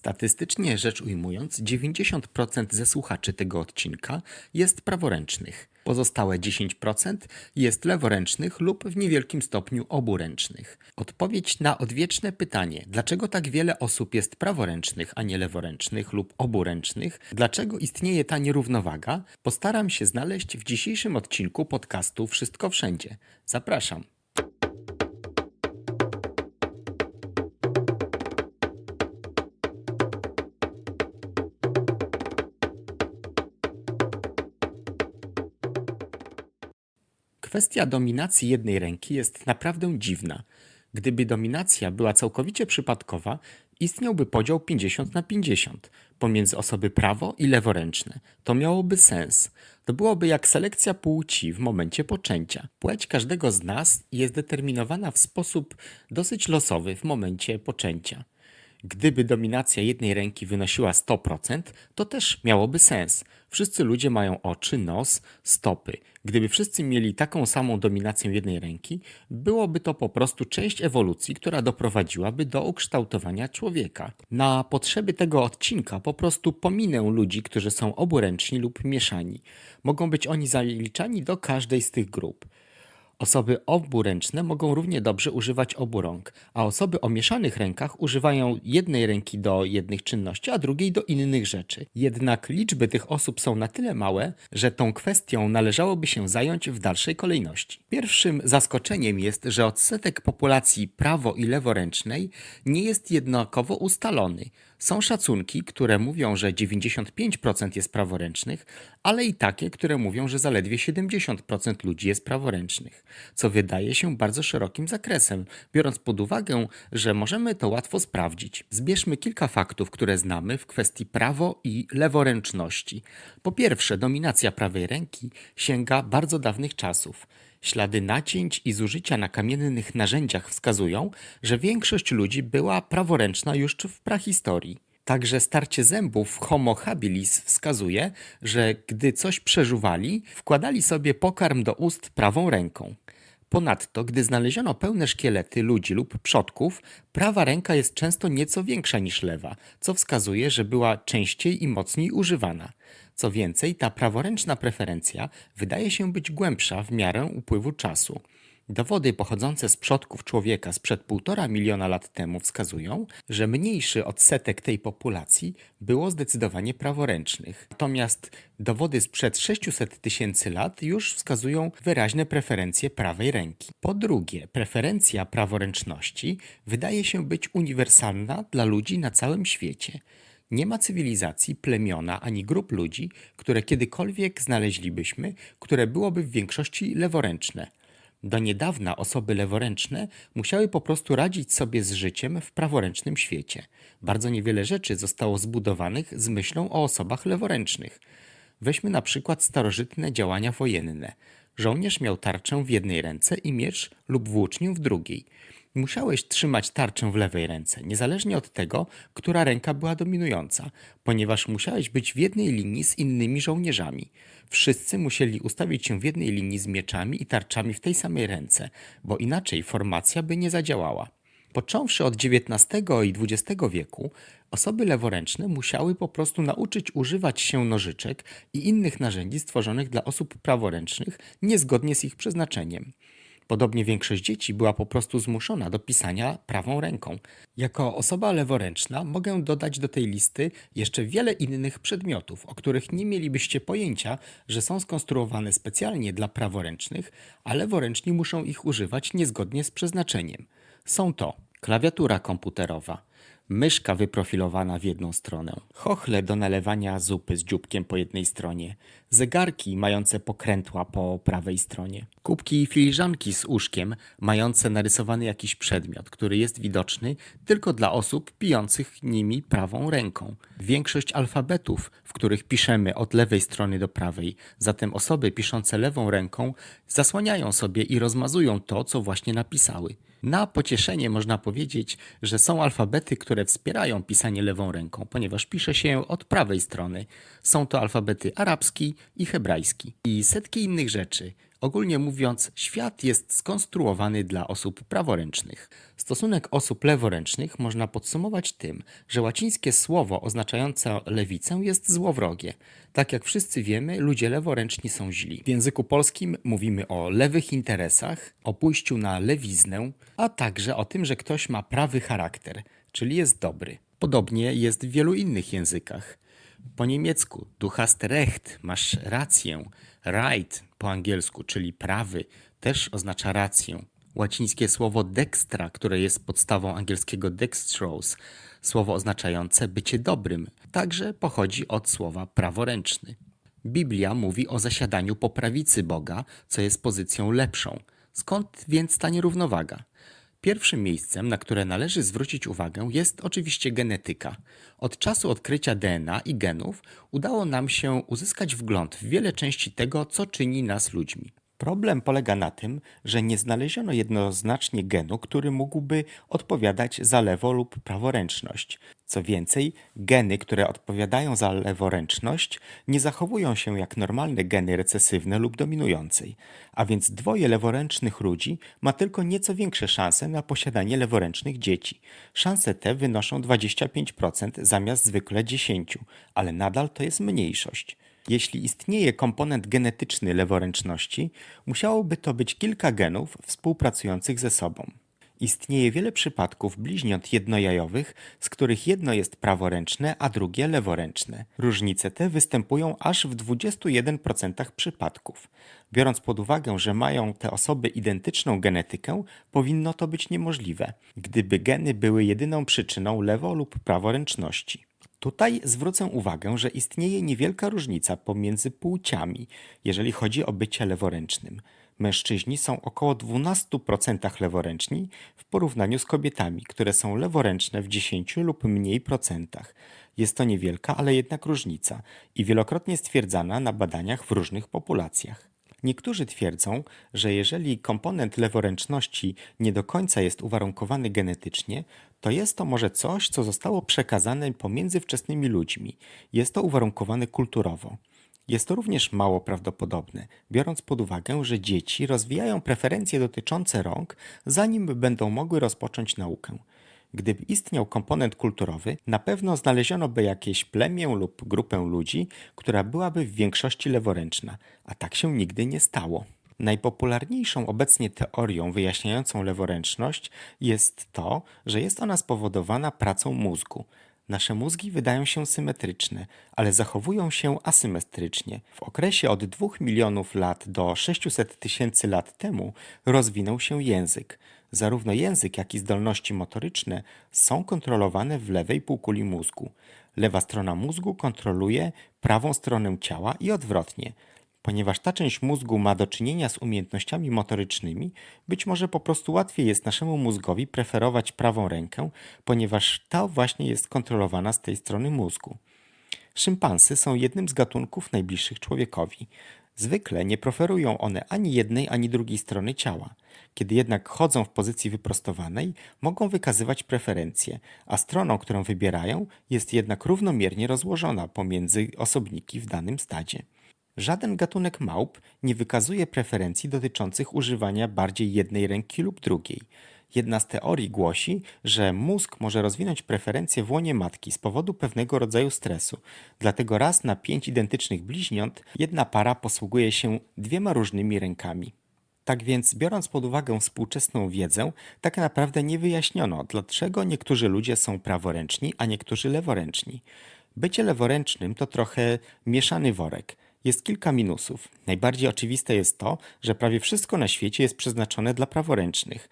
Statystycznie rzecz ujmując, 90% ze słuchaczy tego odcinka jest praworęcznych. Pozostałe 10% jest leworęcznych lub w niewielkim stopniu oburęcznych. Odpowiedź na odwieczne pytanie, dlaczego tak wiele osób jest praworęcznych, a nie leworęcznych lub oburęcznych, dlaczego istnieje ta nierównowaga, postaram się znaleźć w dzisiejszym odcinku podcastu Wszystko Wszędzie. Zapraszam. Kwestia dominacji jednej ręki jest naprawdę dziwna. Gdyby dominacja była całkowicie przypadkowa, istniałby podział 50 na 50 pomiędzy osoby prawo i leworęczne. To miałoby sens. To byłoby jak selekcja płci w momencie poczęcia. Płeć każdego z nas jest determinowana w sposób dosyć losowy w momencie poczęcia. Gdyby dominacja jednej ręki wynosiła 100%, to też miałoby sens. Wszyscy ludzie mają oczy, nos, stopy. Gdyby wszyscy mieli taką samą dominację jednej ręki, byłoby to po prostu część ewolucji, która doprowadziłaby do ukształtowania człowieka. Na potrzeby tego odcinka po prostu pominę ludzi, którzy są oburęczni lub mieszani. Mogą być oni zaliczani do każdej z tych grup. Osoby oburęczne mogą równie dobrze używać obu rąk, a osoby o mieszanych rękach używają jednej ręki do jednych czynności, a drugiej do innych rzeczy. Jednak liczby tych osób są na tyle małe, że tą kwestią należałoby się zająć w dalszej kolejności. Pierwszym zaskoczeniem jest, że odsetek populacji prawo- i leworęcznej nie jest jednakowo ustalony. Są szacunki, które mówią, że 95% jest praworęcznych, ale i takie, które mówią, że zaledwie 70% ludzi jest praworęcznych, co wydaje się bardzo szerokim zakresem, biorąc pod uwagę, że możemy to łatwo sprawdzić. Zbierzmy kilka faktów, które znamy w kwestii prawo i leworęczności. Po pierwsze, dominacja prawej ręki sięga bardzo dawnych czasów. Ślady nacięć i zużycia na kamiennych narzędziach wskazują, że większość ludzi była praworęczna już w prahistorii. Także starcie zębów Homo habilis wskazuje, że gdy coś przeżuwali, wkładali sobie pokarm do ust prawą ręką. Ponadto, gdy znaleziono pełne szkielety ludzi lub przodków, prawa ręka jest często nieco większa niż lewa, co wskazuje, że była częściej i mocniej używana. Co więcej, ta praworęczna preferencja wydaje się być głębsza w miarę upływu czasu. Dowody pochodzące z przodków człowieka sprzed półtora miliona lat temu wskazują, że mniejszy odsetek tej populacji było zdecydowanie praworęcznych. Natomiast dowody sprzed 600 tysięcy lat już wskazują wyraźne preferencje prawej ręki. Po drugie, preferencja praworęczności wydaje się być uniwersalna dla ludzi na całym świecie. Nie ma cywilizacji, plemiona ani grup ludzi, które kiedykolwiek znaleźlibyśmy, które byłoby w większości leworęczne. Do niedawna osoby leworęczne musiały po prostu radzić sobie z życiem w praworęcznym świecie. Bardzo niewiele rzeczy zostało zbudowanych z myślą o osobach leworęcznych. Weźmy na przykład starożytne działania wojenne. Żołnierz miał tarczę w jednej ręce i miecz lub włócznię w drugiej. Musiałeś trzymać tarczę w lewej ręce, niezależnie od tego, która ręka była dominująca, ponieważ musiałeś być w jednej linii z innymi żołnierzami. Wszyscy musieli ustawić się w jednej linii z mieczami i tarczami w tej samej ręce, bo inaczej formacja by nie zadziałała. Począwszy od XIX i XX wieku, osoby leworęczne musiały po prostu nauczyć używać się nożyczek i innych narzędzi stworzonych dla osób praworęcznych niezgodnie z ich przeznaczeniem. Podobnie większość dzieci była po prostu zmuszona do pisania prawą ręką. Jako osoba leworęczna mogę dodać do tej listy jeszcze wiele innych przedmiotów, o których nie mielibyście pojęcia, że są skonstruowane specjalnie dla praworęcznych, a leworęczni muszą ich używać niezgodnie z przeznaczeniem. Są to klawiatura komputerowa, myszka wyprofilowana w jedną stronę, chochle do nalewania zupy z dzióbkiem po jednej stronie, zegarki mające pokrętła po prawej stronie, kubki i filiżanki z uszkiem mające narysowany jakiś przedmiot, który jest widoczny tylko dla osób pijących nimi prawą ręką. Większość alfabetów, w których piszemy od lewej strony do prawej, zatem osoby piszące lewą ręką zasłaniają sobie i rozmazują to, co właśnie napisały. Na pocieszenie można powiedzieć, że są alfabety, które wspierają pisanie lewą ręką, ponieważ pisze się od prawej strony. Są to alfabety arabski i hebrajski i setki innych rzeczy. Ogólnie mówiąc, świat jest skonstruowany dla osób praworęcznych. Stosunek osób leworęcznych można podsumować tym, że łacińskie słowo oznaczające lewicę jest złowrogie. Tak jak wszyscy wiemy, ludzie leworęczni są źli. W języku polskim mówimy o lewych interesach, o pójściu na lewiznę, a także o tym, że ktoś ma prawy charakter, czyli jest dobry. Podobnie jest w wielu innych językach. Po niemiecku du hast recht, masz rację. Right po angielsku, czyli prawy, też oznacza rację. Łacińskie słowo dextra, które jest podstawą angielskiego dextrose, słowo oznaczające bycie dobrym, także pochodzi od słowa praworęczny. Biblia mówi o zasiadaniu po prawicy Boga, co jest pozycją lepszą. Skąd więc ta nierównowaga? Pierwszym miejscem, na które należy zwrócić uwagę, jest oczywiście genetyka. Od czasu odkrycia DNA i genów udało nam się uzyskać wgląd w wiele części tego, co czyni nas ludźmi. Problem polega na tym, że nie znaleziono jednoznacznie genu, który mógłby odpowiadać za lewo lub praworęczność. Co więcej, geny, które odpowiadają za leworęczność, nie zachowują się jak normalne geny recesywne lub dominującej, a więc dwoje leworęcznych ludzi ma tylko nieco większe szanse na posiadanie leworęcznych dzieci. Szanse te wynoszą 25% zamiast zwykle 10%, ale nadal to jest mniejszość. Jeśli istnieje komponent genetyczny leworęczności, musiałoby to być kilka genów współpracujących ze sobą. Istnieje wiele przypadków bliźniąt jednojajowych, z których jedno jest praworęczne, a drugie leworęczne. Różnice te występują aż w 21% przypadków. Biorąc pod uwagę, że mają te osoby identyczną genetykę, powinno to być niemożliwe, gdyby geny były jedyną przyczyną lewo- lub praworęczności. Tutaj zwrócę uwagę, że istnieje niewielka różnica pomiędzy płciami, jeżeli chodzi o bycie leworęcznym. Mężczyźni są około 12% leworęczni w porównaniu z kobietami, które są leworęczne w 10 lub mniej procentach. Jest to niewielka, ale jednak różnica i wielokrotnie stwierdzana na badaniach w różnych populacjach. Niektórzy twierdzą, że jeżeli komponent leworęczności nie do końca jest uwarunkowany genetycznie, to jest to może coś, co zostało przekazane pomiędzy wczesnymi ludźmi. Jest to uwarunkowane kulturowo. Jest to również mało prawdopodobne, biorąc pod uwagę, że dzieci rozwijają preferencje dotyczące rąk, zanim będą mogły rozpocząć naukę. Gdyby istniał komponent kulturowy, na pewno znaleziono by jakieś plemię lub grupę ludzi, która byłaby w większości leworęczna, a tak się nigdy nie stało. Najpopularniejszą obecnie teorią wyjaśniającą leworęczność jest to, że jest ona spowodowana pracą mózgu. Nasze mózgi wydają się symetryczne, ale zachowują się asymetrycznie. W okresie od 2 milionów lat do 600 tysięcy lat temu rozwinął się język. Zarówno język, jak i zdolności motoryczne są kontrolowane w lewej półkuli mózgu. Lewa strona mózgu kontroluje prawą stronę ciała i odwrotnie. Ponieważ ta część mózgu ma do czynienia z umiejętnościami motorycznymi, być może po prostu łatwiej jest naszemu mózgowi preferować prawą rękę, ponieważ ta właśnie jest kontrolowana z tej strony mózgu. Szympansy są jednym z gatunków najbliższych człowiekowi. Zwykle nie preferują one ani jednej, ani drugiej strony ciała. Kiedy jednak chodzą w pozycji wyprostowanej, mogą wykazywać preferencje, a stroną, którą wybierają, jest jednak równomiernie rozłożona pomiędzy osobniki w danym stadzie. Żaden gatunek małp nie wykazuje preferencji dotyczących używania bardziej jednej ręki lub drugiej. Jedna z teorii głosi, że mózg może rozwinąć preferencje w łonie matki z powodu pewnego rodzaju stresu. Dlatego raz na pięć identycznych bliźniąt jedna para posługuje się dwiema różnymi rękami. Tak więc, biorąc pod uwagę współczesną wiedzę, tak naprawdę nie wyjaśniono, dlaczego niektórzy ludzie są praworęczni, a niektórzy leworęczni. Bycie leworęcznym to trochę mieszany worek. Jest kilka minusów. Najbardziej oczywiste jest to, że prawie wszystko na świecie jest przeznaczone dla praworęcznych.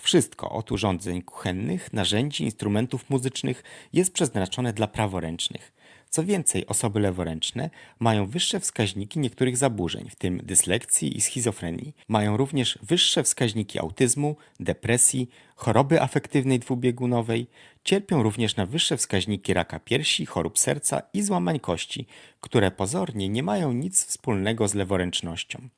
Wszystko, od urządzeń kuchennych, narzędzi, instrumentów muzycznych, jest przeznaczone dla praworęcznych. Co więcej, osoby leworęczne mają wyższe wskaźniki niektórych zaburzeń, w tym dyslekcji i schizofrenii. Mają również wyższe wskaźniki autyzmu, depresji, choroby afektywnej dwubiegunowej. Cierpią również na wyższe wskaźniki raka piersi, chorób serca i złamań kości, które pozornie nie mają nic wspólnego z leworęcznością.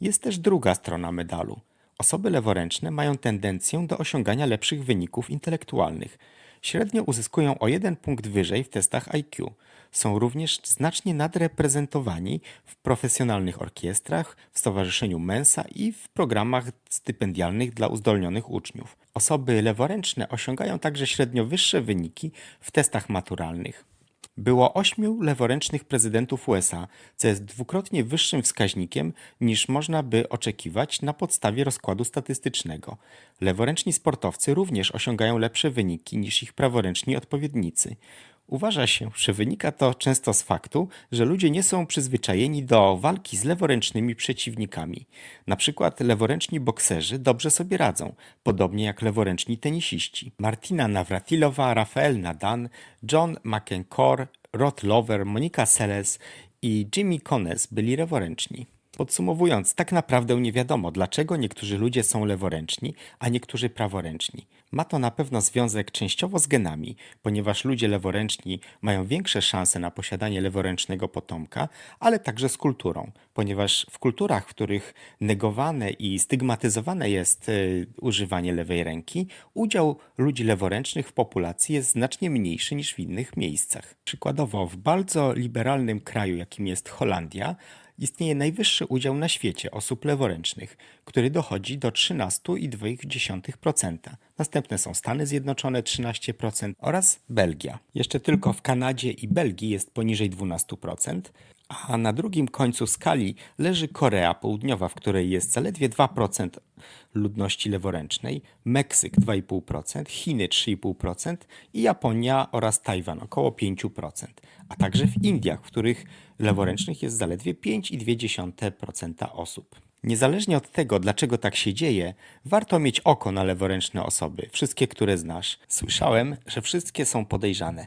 Jest też druga strona medalu. Osoby leworęczne mają tendencję do osiągania lepszych wyników intelektualnych. Średnio uzyskują o jeden punkt wyżej w testach IQ. Są również znacznie nadreprezentowani w profesjonalnych orkiestrach, w Stowarzyszeniu Mensa i w programach stypendialnych dla uzdolnionych uczniów. Osoby leworęczne osiągają także średnio wyższe wyniki w testach maturalnych. Było ośmiu leworęcznych prezydentów USA, co jest dwukrotnie wyższym wskaźnikiem niż można by oczekiwać na podstawie rozkładu statystycznego. Leworęczni sportowcy również osiągają lepsze wyniki niż ich praworęczni odpowiednicy. Uważa się, że wynika to często z faktu, że ludzie nie są przyzwyczajeni do walki z leworęcznymi przeciwnikami. Na przykład leworęczni bokserzy dobrze sobie radzą, podobnie jak leworęczni tenisiści. Martina Nawratilowa, Rafael Nadan, John McEncore, Rod Lover, Monika Seles i Jimmy Cones byli leworęczni. Podsumowując, tak naprawdę nie wiadomo, dlaczego niektórzy ludzie są leworęczni, a niektórzy praworęczni. Ma to na pewno związek częściowo z genami, ponieważ ludzie leworęczni mają większe szanse na posiadanie leworęcznego potomka, ale także z kulturą, ponieważ w kulturach, w których negowane i stygmatyzowane jest e, używanie lewej ręki, udział ludzi leworęcznych w populacji jest znacznie mniejszy niż w innych miejscach. Przykładowo, w bardzo liberalnym kraju, jakim jest Holandia, istnieje najwyższy udział na świecie osób leworęcznych, który dochodzi do 13,2%. Następne są Stany Zjednoczone 13% oraz Belgia. Jeszcze tylko w Kanadzie i Belgii jest poniżej 12%, a na drugim końcu skali leży Korea Południowa, w której jest zaledwie 2% ludności leworęcznej, Meksyk 2,5%, Chiny 3,5% i Japonia oraz Tajwan około 5%, a także w Indiach, w których leworęcznych jest zaledwie 5,2% osób. Niezależnie od tego, dlaczego tak się dzieje, warto mieć oko na leworęczne osoby, wszystkie, które znasz. Słyszałem, że wszystkie są podejrzane.